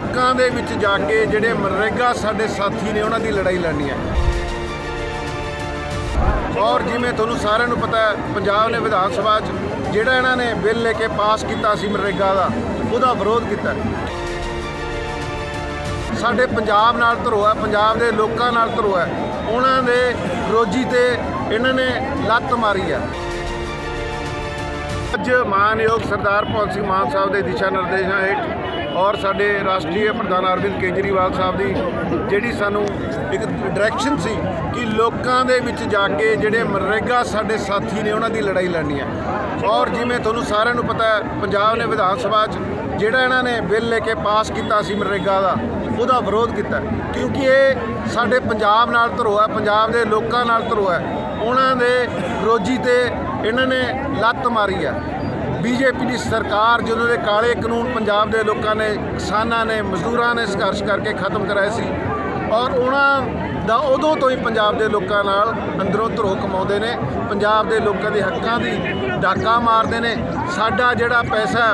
ਲੋਕਾਂ ਦੇ ਵਿੱਚ ਜਾ ਕੇ ਜਿਹੜੇ ਮਨਰੇਗਾ ਸਾਡੇ ਸਾਥੀ ਨੇ ਉਹਨਾਂ ਦੀ ਲੜਾਈ ਲੜਨੀ ਹੈ। ਔਰ ਜਿਵੇਂ ਤੁਹਾਨੂੰ ਸਾਰਿਆਂ ਨੂੰ ਪਤਾ ਹੈ, ਪੰਜਾਬ ਨੇ ਵਿਧਾਨ ਸਭਾ 'ਚ ਜਿਹੜਾ ਇਹਨਾਂ ਨੇ ਬਿੱਲ ਲੈ ਕੇ ਪਾਸ ਕੀਤਾ ਸੀ ਮਨਰੇਗਾ ਦਾ, ਉਹਦਾ ਵਿਰੋਧ ਕੀਤਾ ਸਾਡੇ ਪੰਜਾਬ ਨਾਲ ਧਰੋ ਹੈ, ਪੰਜਾਬ ਦੇ ਲੋਕਾਂ ਨਾਲ ਧਰੋ ਹੈ। ਉਹਨਾਂ ਦੇ ਰੋਜੀ ਤੇ ਇਹਨਾਂ ਨੇ ਲੱਤ ਮਾਰੀ ਹੈ। ਅੱਜ ਮਾਨਯੋਗ ਸਰਦਾਰ ਭਗਵੰਤ ਸਿੰਘ ਮਾਨ ਸਾਹਿਬ ਦੇ ਦਿਸ਼ਾ ਨਿਰਦੇਸ਼ਾਂ ਹੇਠ ਔਰ ਸਾਡੇ ਰਾਸ਼ਟਰੀ ਪ੍ਰਧਾਨ ਅਰਵਿੰਦ ਕੇਜਰੀਵਾਲ ਸਾਹਿਬ ਦੀ ਜਿਹੜੀ ਸਾਨੂੰ ਇੱਕ ਡਾਇਰੈਕਸ਼ਨ ਸੀ ਕਿ ਲੋਕਾਂ ਦੇ ਵਿੱਚ ਜਾ ਕੇ ਜਿਹੜੇ ਮਨਰੇਗਾ ਸਾਡੇ ਸਾਥੀ ਨੇ ਉਹਨਾਂ ਦੀ ਲੜਾਈ ਲੜਨੀ ਹੈ। ਔਰ ਜਿਵੇਂ ਤੁਹਾਨੂੰ ਸਾਰਿਆਂ ਨੂੰ ਪਤਾ ਹੈ, ਪੰਜਾਬ ਨੇ ਵਿਧਾਨ ਸਭਾ 'ਚ ਜਿਹੜਾ ਇਹਨਾਂ ਨੇ ਬਿੱਲ ਲੈ ਕੇ ਪਾਸ ਕੀਤਾ ਸੀ ਮਨਰੇਗਾ ਦਾ, ਉਹਦਾ ਵਿਰੋਧ ਕੀਤਾ ਕਿਉਂਕਿ ਇਹ ਸਾਡੇ ਪੰਜਾਬ ਨਾਲ ਧਰੋ ਹੈ ਪੰਜਾਬ ਦੇ ਲੋਕਾਂ ਨਾਲ ਧਰੋ ਹੈ। ਉਹਨਾਂ ਦੇ ਰੋਜੀ ਤੇ ਇਹਨਾਂ ਨੇ ਲੱਤ ਮਾਰੀ ਹੈ। ਬੀਜੇਪੀ ਦੀ ਸਰਕਾਰ ਜਦੋਂ ਦੇ ਕਾਲੇ ਕਾਨੂੰਨ ਪੰਜਾਬ ਦੇ ਲੋਕਾਂ ਨੇ, ਕਿਸਾਨਾਂ ਨੇ, ਮਜ਼ਦੂਰਾਂ ਨੇ ਸੰਘਰਸ਼ ਕਰਕੇ ਖਤਮ ਕਰਾਏ ਸੀ ਔਰ ਉਹਨਾਂ ਦਾ ਉਦੋਂ ਤੋਂ ਹੀ ਪੰਜਾਬ ਦੇ ਲੋਕਾਂ ਨਾਲ ਅੰਦਰੋਂ ਧਰੋ ਕਮਾਉਂਦੇ ਨੇ, ਪੰਜਾਬ ਦੇ ਲੋਕਾਂ ਦੇ ਹੱਕਾਂ ਦੀ ਡਾਕਾ ਮਾਰਦੇ ਨੇ, ਸਾਡਾ ਜਿਹੜਾ ਪੈਸਾ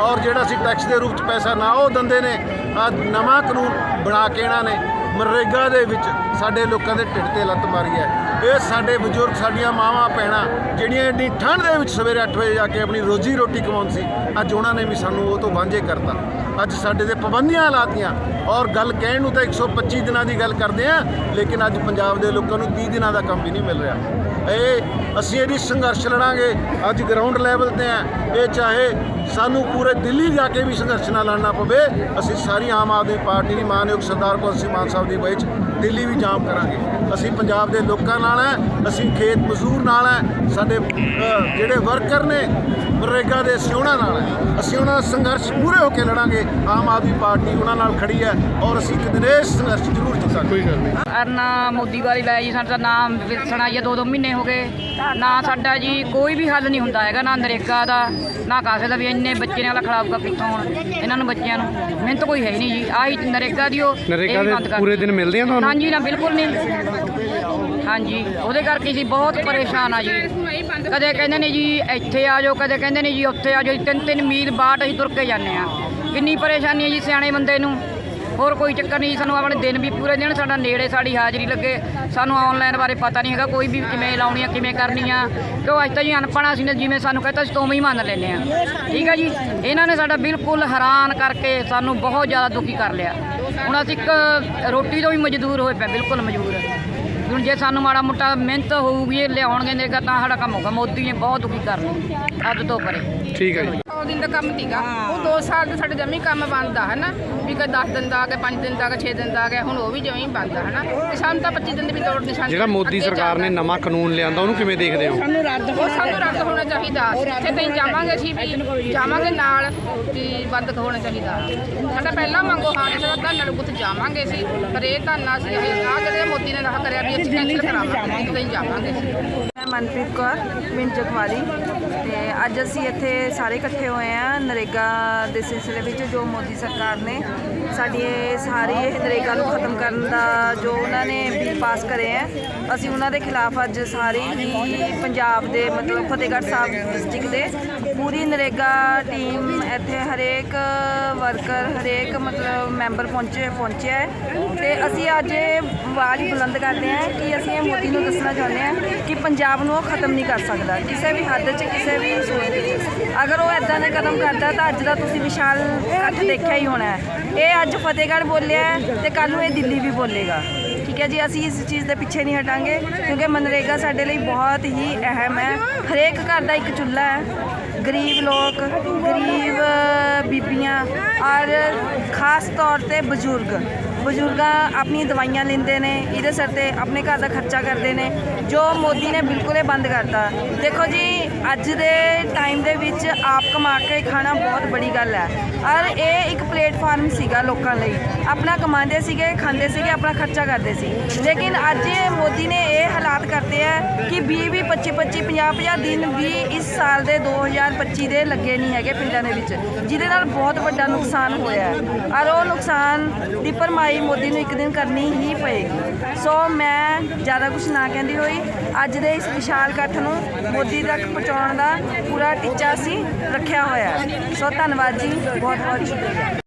ਔਰ ਜਿਹੜਾ ਅਸੀਂ ਟੈਕਸ ਦੇ ਰੂਪ ਚ ਪੈਸਾ ਨਾ ਉਹ ਦਿੰਦੇ ਨੇ ਆ ਨਵਾਂ ਕਾਨੂੰਨ ਬਣਾ ਕੇ ਇਹਨਾਂ ਨੇ ਮਨਰੇਗਾ ਦੇ ਵਿੱਚ ਸਾਡੇ ਲੋਕਾਂ ਦੇ ਢਿੱਡ ਤੇ ਲੱਤ ਮਾਰੀ ਹੈ। ਇਹ ਸਾਡੇ ਬਜ਼ੁਰਗ, ਸਾਡੀਆਂ ਮਾਵਾਂ, ਭੈਣਾਂ, ਜਿਹੜੀਆਂ ਇੰਨੀ ਠੰਡ ਦੇ ਵਿੱਚ ਸਵੇਰੇ 8 ਵਜੇ ਜਾ ਕੇ ਆਪਣੀ ਰੋਜੀ ਰੋਟੀ ਕਮਾਉਂਦੀ ਸੀ, ਅੱਜ ਉਹਨਾਂ ਨੇ ਵੀ ਸਾਨੂੰ ਉਹ ਤੋਂ ਵਾਂਝੇ ਕਰਤਾ। ਅੱਜ ਸਾਡੇ ਤੇ ਪਾਬੰਦੀਆਂ ਲਾਤੀਆਂ। ਔਰ ਗੱਲ ਕਹਿਣ ਨੂੰ ਤਾਂ 125 ਦਿਨਾਂ ਦੀ ਗੱਲ ਕਰਦੇ ਆ ਲੇਕਿਨ ਅੱਜ ਪੰਜਾਬ ਦੇ ਲੋਕਾਂ ਨੂੰ 30 ਦਿਨਾਂ ਦਾ ਕੰਮ ਵੀ ਨਹੀਂ ਮਿਲ ਰਿਹਾ। ਇਹ ਅਸੀਂ ਇਹਦੀ ਸੰਘਰਸ਼ ਲੜਾਂਗੇ। ਅੱਜ ਗਰਾਊਂਡ ਲੈਵਲ ਤੇ ਆ ਇਹ ਚਾਹੇ ਸਾਨੂੰ ਪੂਰੇ ਦਿੱਲੀ ਜਾ ਕੇ ਵੀ ਸੰਘਰਸ਼ ਨਾਲ ਲੜਨਾ ਪਵੇ, ਅਸੀਂ ਸਾਰੀ ਆਮ ਆਦਮੀ ਪਾਰਟੀ ਦੀ ਮਾਨਯੋਗ ਸਰਦਾਰ ਭਗਤ ਸਿੰਘ ਮਾਨ ਸਾਹਿਬ ਦੀ ਅਗਵਾਈ 'ਚ ਦਿੱਲੀ ਵੀ ਜਾਮ ਕਰਾਂਗੇ। ਅਸੀਂ ਪੰਜਾਬ ਦੇ ਲੋਕਾਂ ਨਾਲ ਹੈ। ਅਸੀਂ ਖੇਤ ਮਜ਼ਦੂਰ ਨਾਲ ਹੈ। ਸਾਡੇ ਜਿਹੜੇ ਵਰਕਰ ਨੇ ਮਨਰੇਗਾ ਦੇ ਅਸੀਂ ਉਹਨਾਂ ਨਾਲ ਹੈ। ਅਸੀਂ ਉਹਨਾਂ ਦਾ ਸੰਘਰਸ਼ ਪੂਰੇ ਹੋ ਕੇ ਲੜਾਂਗੇ। ਆਮ ਆਦਮੀ ਪਾਰਟੀ ਉਹਨਾਂ ਨਾਲ ਖੜੀ ਹੈ ਔਰ ਅਸੀਂ ਇੱਕ ਦਿਨ ਇਸ ਸੰਘਰਸ਼ ਜ਼ਰੂਰ ਜਿੱਤਾਂਗੇ ਕੋਈ ਗੱਲ ਨਹੀਂ। ਅਰਨਾ ਮੋਦੀ ਵਾਲੀ ਲੈ ਜੀ ਸਾਡਾ ਨਾਮ ਜੀ ਦੋ ਦੋ ਮਹੀਨੇ ਹੋ ਗਏ। ਨਾ ਸਾਡਾ ਜੀ ਕੋਈ ਵੀ ਹੱਲ ਨਹੀਂ ਹੁੰਦਾ ਹੈਗਾ ਨਾ ਨਰੇਗਾ ਦਾ ਨਾ ਕਾਸੇ ਦਾ ਵੀ ਇੰਨੇ ਬੱਚੇ ਨੇ ਵਾਲਾ ਖਰਾਬ ਕਰ ਕਿੱਥੋਂ ਹੁਣ ਇਹਨਾਂ ਨੂੰ ਬੱਚਿਆਂ ਨੂੰ। ਮਿਹਨਤ ਕੋਈ ਹੈ ਹੀ ਨਹੀਂ ਜੀ ਆਹੀ ਨਰੇਗਾ ਦੀ ਉਹ ਨਰੇਗਾ ਦੇ ਪੂਰੇ ਦਿਨ ਮਿਲਦੇ ਆ ਤੁਹਾਨੂੰ? ਹਾਂਜੀ ਨਾ ਬਿਲਕੁਲ ਨਹੀਂ। ਹਾਂਜੀ ਉਹਦੇ ਕਰਕੇ ਜੀ ਬਹੁਤ ਪਰੇਸ਼ਾਨ ਆ ਜੀ। ਕਦੇ ਕਹਿੰਦੇ ਨੇ ਜੀ ਇੱਥੇ ਆ ਜਾਓ ਕਦੇ ਕਹਿੰਦੇ ਨੇ ਜੀ ਉੱਥੇ ਆ ਜਾਓ ਤਿੰਨ ਤਿੰਨ ਮੀਲ ਬਾਟ ਅਸੀਂ ਤੁਰ ਕੇ ਜਾਂਦੇ ਆ ਕਿੰਨੀ ਪਰੇਸ਼ਾਨੀ ਹੈ ਜੀ ਸਿਆਣੇ ਬੰਦੇ ਨੂੰ? ਹੋਰ ਕੋਈ ਚੱਕਰ ਨਹੀਂ ਜੀ, ਸਾਨੂੰ ਆਪਣੇ ਦਿਨ ਵੀ ਪੂਰੇ ਦਿਨ ਸਾਡਾ ਨੇੜੇ ਸਾਡੀ ਹਾਜ਼ਰੀ ਲੱਗੇ। ਸਾਨੂੰ ਆਨਲਾਈਨ ਬਾਰੇ ਪਤਾ ਨਹੀਂ ਹੈਗਾ ਕੋਈ ਵੀ ਕਿਵੇਂ ਲਾਉਣੀ ਆ ਕਿਵੇਂ ਕਰਨੀ ਆ। ਕਿਉਂ ਅੱਜ ਤਾਂ ਜੀ ਅਨਪੜ੍ਹ ਅਸੀਂ ਨੇ ਜਿਵੇਂ ਸਾਨੂੰ ਕਹਿੰਦਾ ਅਸੀਂ ਤੋਂ ਹੀ ਮੰਨ ਲੈਂਦੇ ਆ। ਠੀਕ ਆ ਜੀ? ਇਹਨਾਂ ਨੇ ਸਾਡਾ ਬਿਲਕੁਲ ਹੈਰਾਨ ਕਰਕੇ ਸਾਨੂੰ ਬਹੁਤ ਜ਼ਿਆਦਾ ਦੁਖੀ ਕਰ ਲਿਆ। ਹੁਣ ਅਸੀਂ ਇੱਕ ਰੋਟੀ ਤੋਂ ਵੀ ਮਜ਼ਦੂਰ ਹੋਏ ਪਏ ਬਿਲਕੁਲ ਮਜਬੂਰ ਹੁਣ ਜੇ ਸਾਨੂੰ ਮਾੜਾ ਮੋਟਾ ਮਿਹਨਤ ਹੋਊਗੀ ਲਿਆਉਣਗੇ ਨੇਗਾ ਤਾਂ ਸਾਡਾ ਕੰਮ ਹੋਊਗਾ ਮੋਦੀ ਨੇ ਬਹੁਤ ਦੁਖੀ ਕਰ ਲਿਆ ਅੱਧ ਤੋਂ ਪਰੇ। ਠੀਕ ਹੈ ਜੀ। ਸੌ ਦਿਨ ਦਾ ਕੰਮ ਸੀਗਾ। ਉਹ 2 ਸਾਲ ਤੋਂ ਸਾਡੇ ਜਮੀ ਕੰਮ ਬੰਦ ਆ ਹਨਾ? ਵੀ ਕਦੇ 10 ਦਿਨ ਦਾ ਆ ਗਿਆ 5 ਦਿਨ ਦਾ ਆ ਗਿਆ 6 ਦਿਨ ਦਾ ਆ ਗਿਆ ਹੁਣ ਉਹ ਵੀ ਜਮੀ ਬੰਦ ਆ ਹਨਾ? ਤੇ ਸਾਨੂੰ ਤਾਂ 25 ਦਿਨ ਦੀ ਵੀ ਲੋੜ ਨਹੀਂ ਸਾਨੂੰ ਜਿਹੜਾ ਮੋਦੀ ਸਰਕਾਰ ਨੇ। ਨਵਾਂ ਕਾਨੂੰਨ ਲਿਆਂਦਾ ਉਹਨੂੰ ਕਿਵੇਂ ਦੇਖਦੇ ਹੋ? ਉਹ ਸਾਨੂੰ ਰੱਦ ਹੋਣਾ ਚਾਹੀਦਾ। ਜਿੱਥੇ ਤਾਈਂ ਜਾਵਾਂਗੇ ਅਸੀਂ ਵੀ ਜਾਵਾਂਗੇ ਨਾਲ ਵੀ ਬੰਦ ਹੋਣਾ ਚਾਹੀਦਾ। ਸਾਡਾ ਪਹਿਲਾ ਮੰਗੋ ਹਾਂ ਸਾਡਾ ਧਰਨਾ ਨੂੰ ਉੱਥੇ ਜਾਵਾਂਗੇ ਅਸੀਂ। ਪਰ ਇਹ ਧਰਨਾ ਅਸੀਂ ਇਹ ਆਹ ਜਿਹੜੇ ਮੋਦੀ ਨੇ ਨਾ ਕਰਿਆ ਵੀ ਅਸੀਂ ਕੈਂਸਲ ਕਰਾਵਾਂਗੇ ਤਾਈਂ ਜਾਵਾਂਗੇ। ਮਨਪ੍ਰੀਤ ਕੌਰ ਪਿੰਡ ਜਖਵਾਲੀ। ਤੇ ਅੱਜ ਅਸੀਂ ਇੱਥੇ ਸਾਰੇ ਇਕੱਠੇ ਹੋਏ ਆ ਨਰੇਗਾ ਦੇ ਸਿਲਸਿਲੇ ਵਿੱਚ, ਜੋ ਮੋਦੀ ਸਰਕਾਰ ਨੇ ਸਾਡੀ ਇਹ ਸਾਰੀ ਇਹ ਨਰੇਗਾ ਨੂੰ ਖਤਮ ਕਰਨ ਦਾ ਜੋ ਉਹਨਾਂ ਨੇ ਬਿੱਲ ਪਾਸ ਕਰੇ ਹੈ, ਅਸੀਂ ਉਹਨਾਂ ਦੇ ਖਿਲਾਫ ਅੱਜ ਸਾਰੇ ਹੀ ਪੰਜਾਬ ਦੇ, ਮਤਲਬ ਫਤਿਹਗੜ੍ਹ ਸਾਹਿਬ ਡਿਸਟ੍ਰਿਕਟ ਦੇ ਪੂਰੀ ਨਰੇਗਾ ਟੀਮ ਇੱਥੇ ਹਰੇਕ ਵਰਕਰ, ਹਰੇਕ ਮਤਲਬ ਮੈਂਬਰ ਪਹੁੰਚੇ, ਪਹੁੰਚਿਆ ਹੈ। ਤੇ ਅਸੀਂ ਅੱਜ ਇਹ ਆਵਾਜ਼ ਬੁਲੰਦ ਕਰਦੇ ਹਾਂ ਕਿ ਅਸੀਂ ਇਹ ਮੋਦੀ ਨੂੰ ਦੱਸਣਾ ਚਾਹੁੰਦੇ ਹਾਂ ਕਿ ਪੰਜਾਬ ਨੂੰ ਉਹ ਖਤਮ ਨਹੀਂ ਕਰ ਸਕਦਾ, ਕਿਸੇ ਵੀ ਹੱਦ 'ਚ, ਕਿਸੇ ਵੀ ਸੂਰਤ 'ਚ ਅਗਰ ਉਹ ਇਦਾਂ ਦੇ ਕਦਮ ਕਰਦਾ ਤਾਂ ਅੱਜ ਦਾ ਤੁਸੀਂ ਵਿਸ਼ਾਲ ਇਕੱਠ ਦੇਖਿਆ ਹੀ ਹੋਣਾ ਹੈ। ਇਹ ਅੱਜ ਫਤਿਹਗੜ੍ਹ ਬੋਲਿਆ ਹੈ ਤੇ ਕੱਲ ਨੂੰ ਇਹ ਦਿੱਲੀ ਵੀ ਬੋਲੇਗਾ। ਠੀਕ ਹੈ ਜੀ, ਅਸੀਂ ਇਸ ਚੀਜ਼ ਦੇ ਪਿੱਛੇ ਨਹੀਂ ਹਟਾਂਗੇ, ਕਿਉਂਕਿ ਮਨਰੇਗਾ ਸਾਡੇ ਲਈ ਬਹੁਤ ਹੀ ਅਹਿਮ ਹੈ। ਹਰੇਕ ਘਰ ਦਾ ਇੱਕ ਚੁੱਲ੍ਹਾ ਹੈ। ਗਰੀਬ ਲੋਕ, ਗਰੀਬ ਬੀਬੀਆਂ, ਔਰ ਖਾਸ ਤੌਰ ਤੇ ਬਜ਼ੁਰਗ। ਬਜ਼ੁਰਗਾਂ ਆਪਣੀ ਦਵਾਈਆਂ ਲੈਂਦੇ ਨੇ, ਇਹਦੇ ਸਿਰ ਤੇ ਆਪਣੇ ਘਰ ਦਾ ਖਰਚਾ ਕਰਦੇ ਨੇ, ਜੋ ਮੋਦੀ ਨੇ ਬਿਲਕੁਲ ਹੀ ਬੰਦ ਕਰਤਾ। ਦੇਖੋ ਜੀ, ਅੱਜ ਦੇ ਟਾਈਮ ਦੇ ਵਿੱਚ ਆਪ ਕਮਾ ਕੇ ਖਾਣਾ ਬਹੁਤ ਬੜੀ ਗੱਲ ਹੈ। ਔਰ ਇਹ ਇੱਕ ਪਲੇਟਫਾਰਮ ਸੀਗਾ ਲੋਕਾਂ ਲਈ। ਆਪਣਾ ਕਮਾਉਂਦੇ ਸੀਗੇ, ਖਾਂਦੇ ਸੀਗੇ, ਆਪਣਾ ਖਰਚਾ ਕਰਦੇ ਸੀ। ਲੇਕਿਨ ਅੱਜ ਮੋਦੀ ਨੇ ਇਹ ਹਾਲਾਤ ਕਰਤੇ ਹੈ ਕਿ 20 20 25 25 50 50 ਦਿਨ ਵੀ ਇਸ ਸਾਲ ਦੇ 2025 ਦੇ ਲੱਗੇ ਨਹੀਂ ਹੈਗੇ ਪਿੰਡਾਂ ਦੇ ਵਿੱਚ, ਜਿਹਦੇ ਨਾਲ ਬਹੁਤ ਵੱਡਾ ਨੁਕਸਾਨ ਹੋਇਆ ਹੈ। ਔਰ ਉਹ ਨੁਕਸਾਨ ਦੀ ਭਰਮਾਈ ਮੋਦੀ ਨੂੰ ਇੱਕ ਦਿਨ ਕਰਨੀ ਹੀ ਪਏਗੀ। ਸੋ ਮੈਂ ਜ਼ਿਆਦਾ ਕੁਝ ਨਾ ਕਹਿੰਦੀ ਹੋਈ, ਅੱਜ ਦੇ ਇਸ ਵਿਸ਼ਾਲ ਇਕੱਠ ਨੂੰ ਮੋਦੀ ਤੱਕ ਪਹੁੰਚਾਉਣ ਦਾ ਪੂਰਾ ਟੀਚਾ ਅਸੀਂ ਰੱਖਿਆ ਹੋਇਆ ਸੋ ਧੰਨਵਾਦ ਜੀ ਬਹੁਤ ਬਹੁਤ ਸ਼ੁਕਰੀਆ।